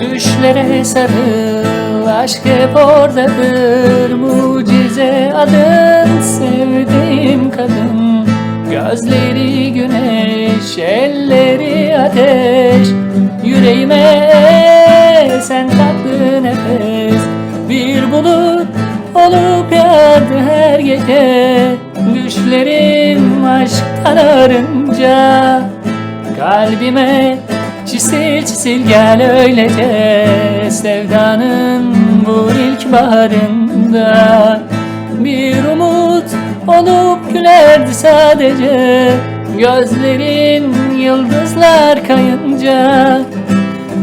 Düşlere sarıl aşk hep oradadır. Mucize adın sevdiğim kadın. Gözleri güneş elleri ateş. Yüreğime sen tatlı nefes. Bir bulut olup yağdı her gece. Düşlerim aşktan arınca Kalbime çisil çisil gel öylece Sevdanın bu ilk baharında. Bir umut olup gülerdi sadece Gözlerin yıldızlar kayınca.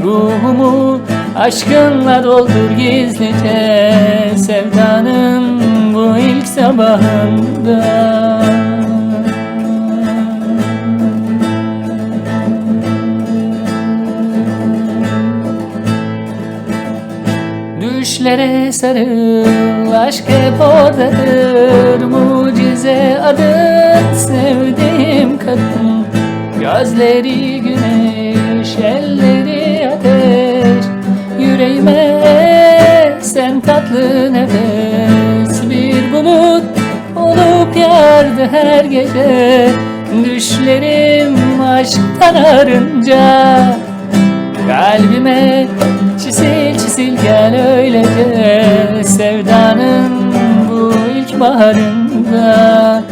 Ruhumu aşkınla doldur gizlice Sevdanın bu ilk sabahında Düşlere sarıl aşk hep oradadır. Mucize adın sevdiğim kadın. Gözleri güneş elleri ateş. Yüreğime sen tatlı nefes. Bir bulut olup yardı her gece. Düşlerim aşktan arınca gel öylece Sevdanın bu ilk baharında